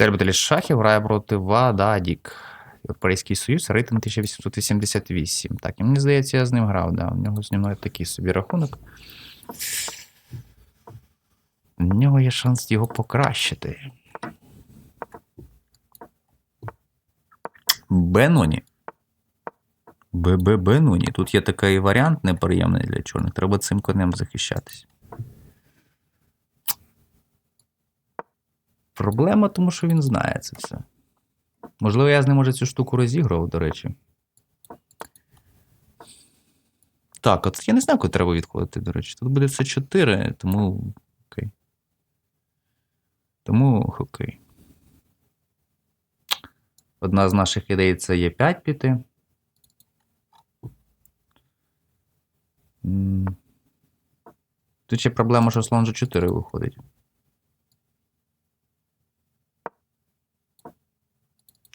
Любителі шахів грає проти Вададік. Європейський Союз, рейтинг 1888. Так, і мені здається, я з ним грав, да. У нього зі мною такий собі рахунок. У нього є шанс його покращити. Беноні. ББ Беноні. Тут є такий варіант неприємний для чорних. Треба цим конем захищатись. Проблема, тому що він знає це все. Можливо, я з ним може цю штуку розігрував, до речі. Так, от я не знаю, куди треба відходити, до речі. Тут буде все 4, тому окей. Тому окей. Одна з наших ідей це є 5 піти. Тут ще проблема, що слон G4 виходить.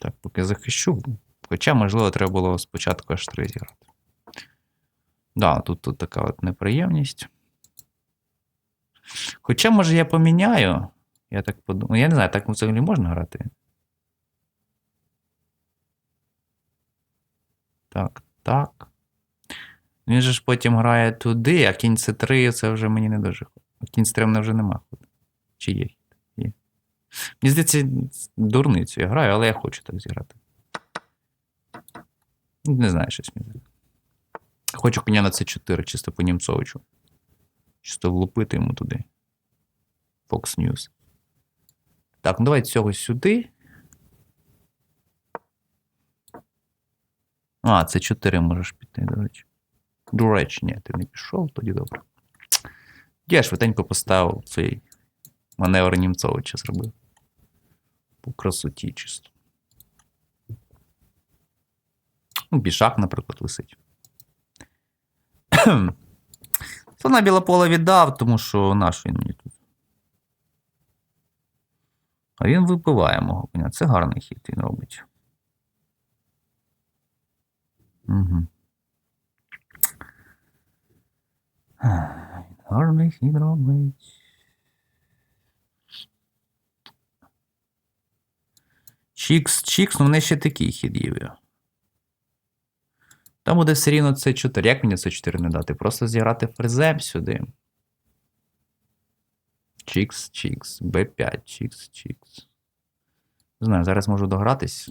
Так, поки захищу. Хоча, можливо, треба було спочатку аж 3 зіграти. Да, тут, тут така от неприємність. Хоча, може, я поміняю. Я так подумаю. Я не знаю, так взагалі можна грати. Так, так. Він же ж потім грає туди, а кінь c 3 це вже мені не дуже. Кінь з 3 мене вже нема. Чи? Є. Мені здається, дурницю я граю, але я хочу так зіграти. Не знаю, щось мені. Хочу коня на С4, чисто по Німцовичу. Чисто влупити йому туди. Fox News. Так, ну давай цього сюди. А, це 4 можеш піти, до речі. До речі, ні, ти не пішов, тоді добре. Я швиденько поставив цей маневр Німцовича зробив. По красоті чисто. Ну, Бішак, наприклад, висить. Слона білополе віддав, тому що наш він мені тут. А він випиває мого коня. Це гарний хід він робить. Угу. Гарний хід робить. Чікс, чікс, ну в неї ще такий хід є. Там буде все рівно це 4. Як мені це 4 не дати? Просто зіграти фрезем сюди. Чікс, чікс, Б5, чікс, чікс. Не знаю, зараз можу догратись.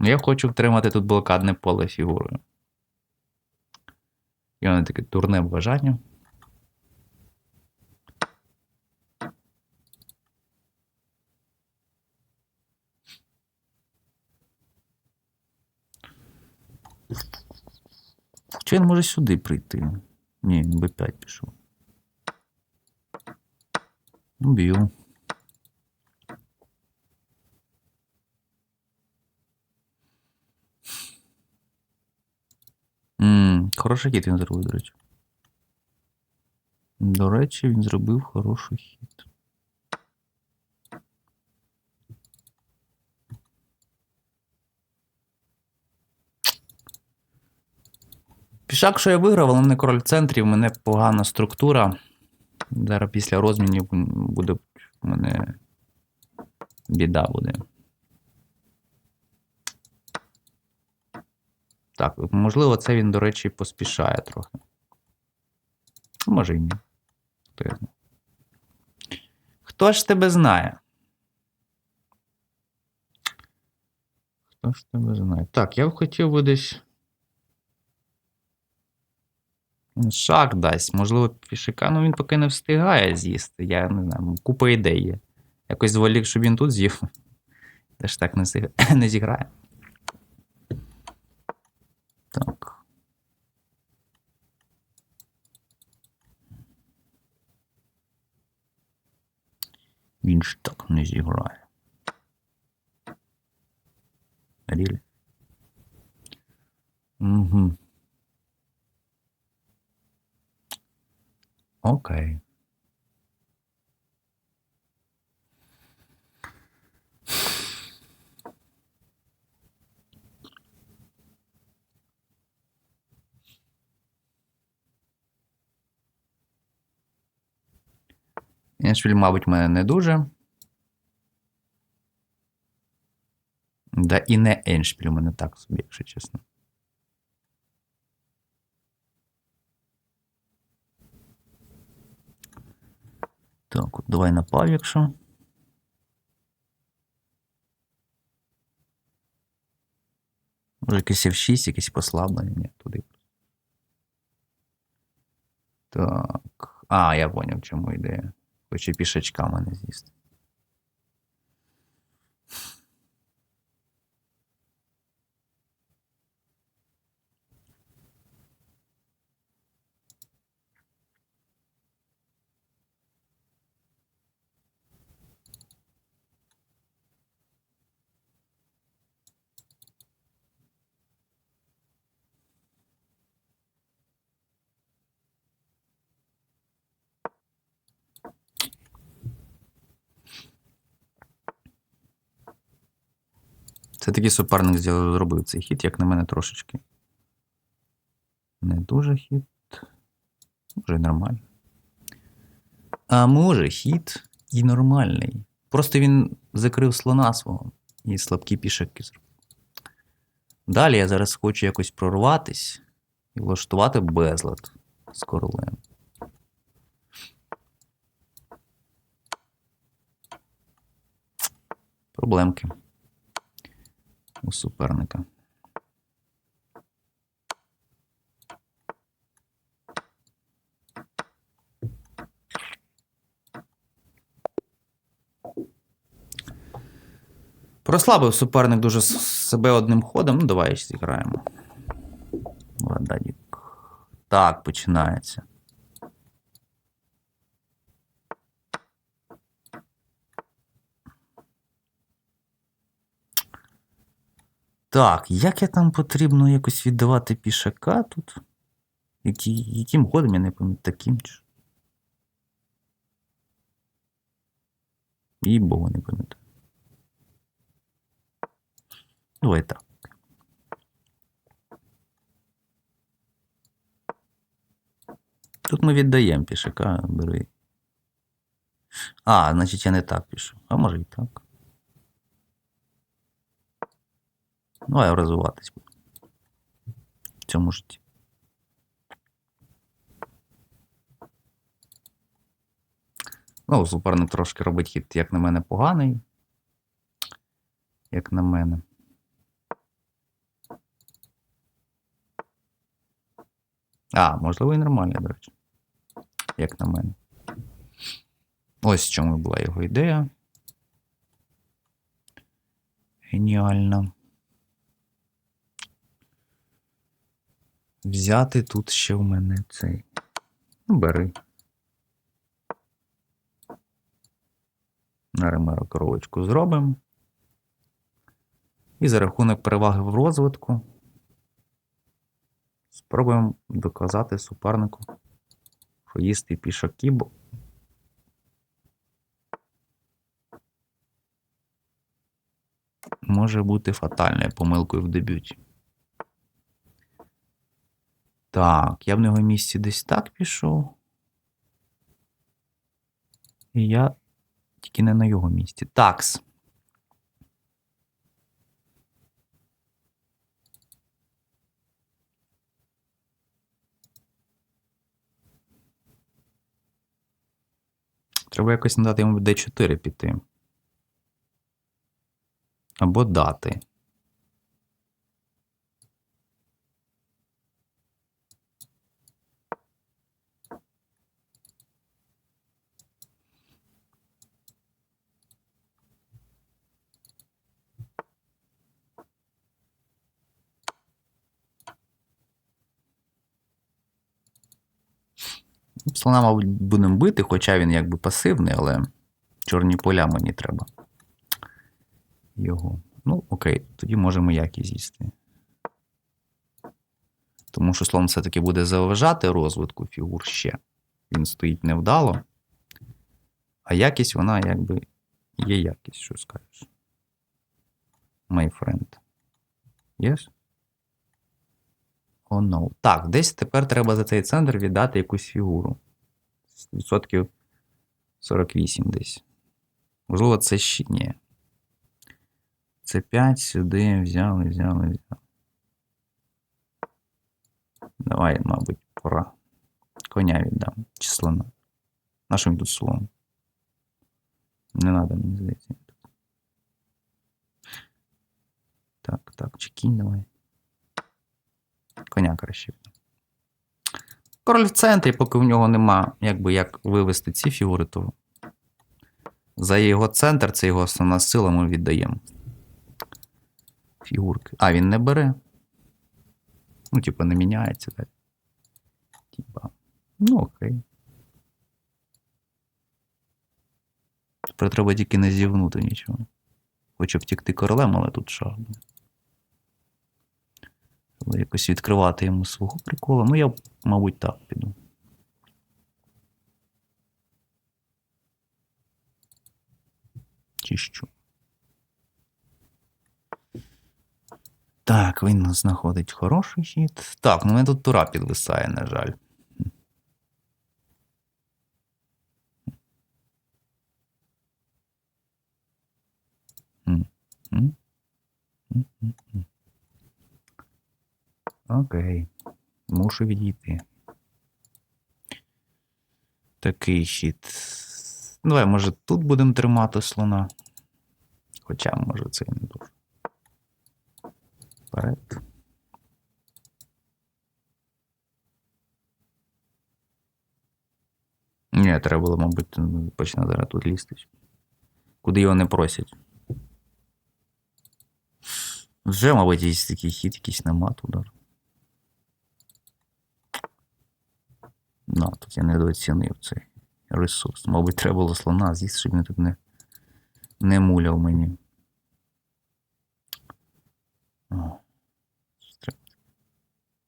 Я хочу втримати тут блокадне поле фігурою. І воно таке турне бажання. Чи він може сюди прийти? Ні, він Б5 пішов. Б'ю. Ммм, хороший хід він зробив, до речі. До речі, він зробив хороший хід. Пішак, що я виграв, але не король в центрі, в мене погана структура. Зараз після розмінів буде в мене біда буде. Так, можливо, це він, до речі, поспішає трохи. Може і ні. Хто я знає. Хто ж тебе знає? Хто ж тебе знає? Так, я б хотів би десь. Він Шах дасть, можливо, пішака, ну він поки не встигає з'їсти. Я не знаю, купа ідей є. Якось зволік, щоб він тут з'їв. Теж так не, зі- не зіграє. Так. Він ж так не зіграє. Рілі? Угу. Окей. Еншпіль, мабуть, мене не дуже. Да і не Еншпіль у мене так собі, якщо чесно. Так, от давай напав, якщо. Може, якийсь F6, якесь послаблення. Ні, туди. Так. А, я поняв, чому ідея. Хоче пішачка мене з'їсти. Це такий суперник зробив цей хід, як на мене трошечки. Не дуже хід. Може, і нормально. А може, хід і нормальний. Просто він закрив слона свого і слабкі пішаки зробив. Далі я зараз хочу якось прорватись і влаштувати безлад з королем. Проблемки у суперника. Прослабив суперник дуже себе одним ходом. Ну, давай зіграємо. Лададік. Так, починається. Так, як я там потрібно якось віддавати пішака тут? Які, яким ходом я не пам'ятаю, таким чи? І богу не пам'ятаю. Давай так. Тут ми віддаємо пішака, бери. А, значить я не так пишу. А може і так. Ну, а розвиватись буду. В цьому житті. Ну, суперник трошки робить хід, як на мене, поганий. Як на мене. А, можливо, і нормальний, до речі. Як на мене. Ось в чому була його ідея. Геніально. Взяти тут ще в мене цей. Ну, бери. На ремеро коровочку зробимо. І за рахунок переваги в розвитку спробуємо доказати супернику, що їсти пішаки, може бути фатальною помилкою в дебюті. Так, я б на його місці десь так пішов. І я тільки не на його місці. Такс. Треба якось надати йому D4 піти. Або дати. Слона, мабуть, будемо бити, хоча він якби пасивний, але чорні поля мені треба. Його. Ну, окей, тоді можемо як і з'їсти. Тому що слон все-таки буде заважати розвитку фігур ще. Він стоїть невдало. А якість вона якби є якість, що скажеш. My friend. Yes? Oh no. Так, десь тепер треба за цей центр віддати якусь фігуру. Відсотків 48 десь. Можливо, це ще ні. Це 5 сюди взяли, взяли, взяли. Давай, мабуть, пора. Коня віддам. Чи слона. На тут слон? Не треба, мені здається. Так, так, чи кінь давай. Коня краще. Король в центрі, поки в нього нема, якби як вивести ці фігури, то за його центр, це його основна сила, ми віддаємо. Фігурки. А, він не бере. Ну, типа, не міняється, так. Типа. Ну, окей. Тепер треба тільки не зівнути нічого. Хочу втікти королем, але тут шах. буде. Треба якось відкривати йому свого прикола. Ну, я, мабуть, так піду. Чи що? Так, він знаходить хороший хід. Так, ну мене тут тура підвисає, на жаль. М, м. Окей. Мушу відійти. Такий хід. Давай, може, тут будемо тримати слона. Хоча, може, це і не дуже. Вперед. Ні, треба було, мабуть, почне зараз тут лізти. Куди його не просять. Вже, мабуть, є такий хід, якийсь на мат удар. Ну, тут я недооцінив цей ресурс. Мабуть, треба було слона з'їсти, щоб він тут не, не муляв мені. О,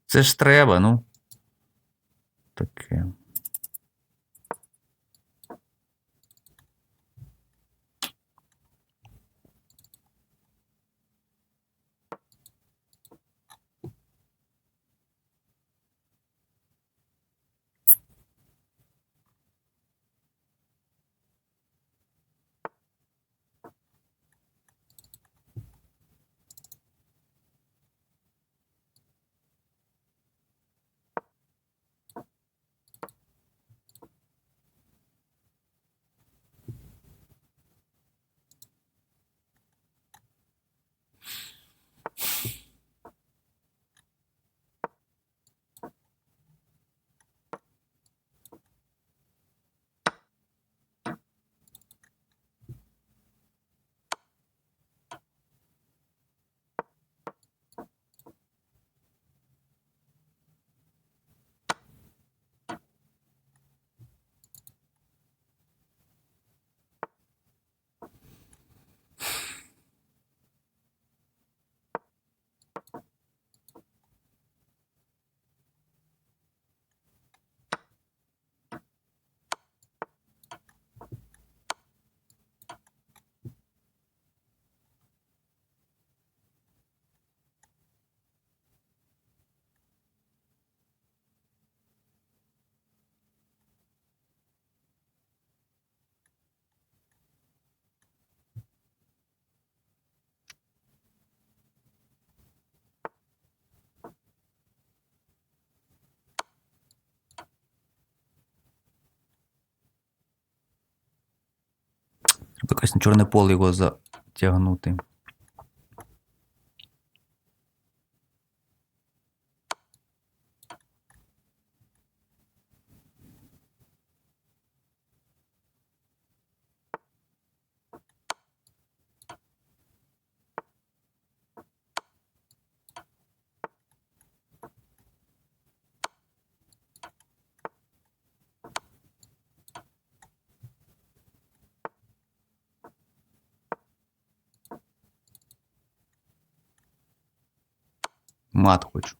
це ж треба. Ну. Таке. На чорне поле його затягнути. Мат хочу.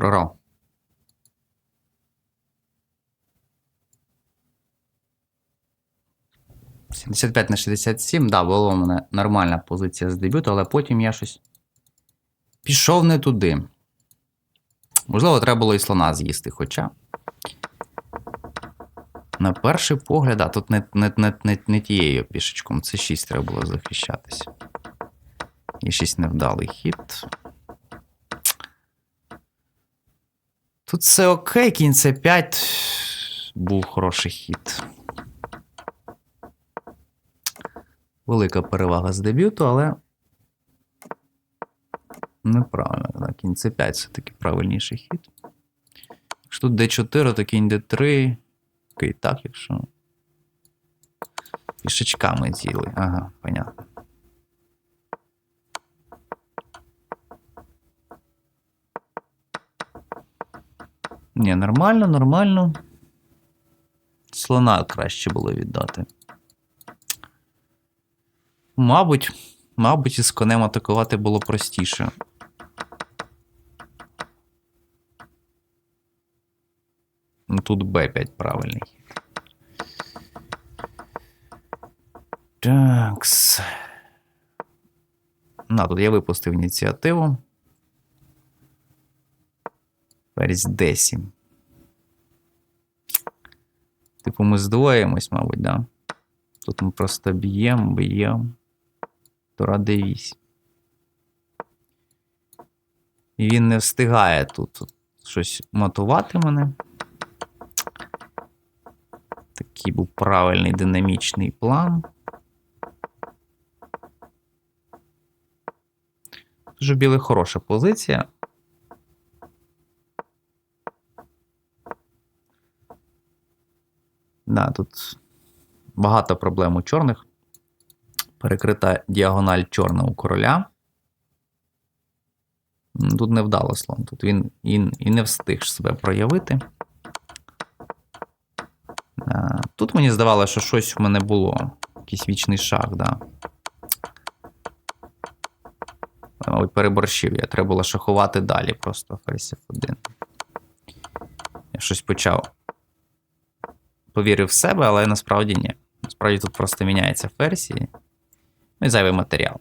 Програв. «75 на 67, да, була у мене нормальна позиція з дебюту, але потім я щось пішов не туди. Можливо, треба було і слона з'їсти, хоча. На перший погляд, а тут не, не, не, не, не тією пішечком. Це 6 треба було захищатися. І 6 невдалий хід. Тут все окей, кінь це 5 був хороший хід. Велика перевага з дебюту, але. Неправильно. Кінь це 5 все-таки правильніший хід. Якщо тут d4, то кінь d3. Окей, так, якщо. Пішечками з'їли. Ага, понятно. Ні, нормально, нормально. Слона краще було віддати. Мабуть, мабуть, із конем атакувати було простіше. Ну, Тут Б5 правильний. Такс. На, тут я випустив ініціативу. Ферзь D7. Типу, ми здвоїмось, мабуть, да? Тут ми просто б'ємо, б'ємо. Тура D8. І він не встигає тут, тут щось матувати мене. Такий був правильний динамічний план. Дуже білий хороша позиція. Да, тут багато проблем у чорних. Перекрита діагональ чорного короля. Тут не вдало слон. Тут він і, і не встиг себе проявити. Е, Тут мені здавалося, що щось в мене було. Якийсь вічний шах, да. Мабуть, переборщив я. Треба було шахувати далі просто ферзь F1. Я щось почав. Повірив в себе, але насправді ні. Насправді тут просто міняється версії. Ну і зайвий матеріал.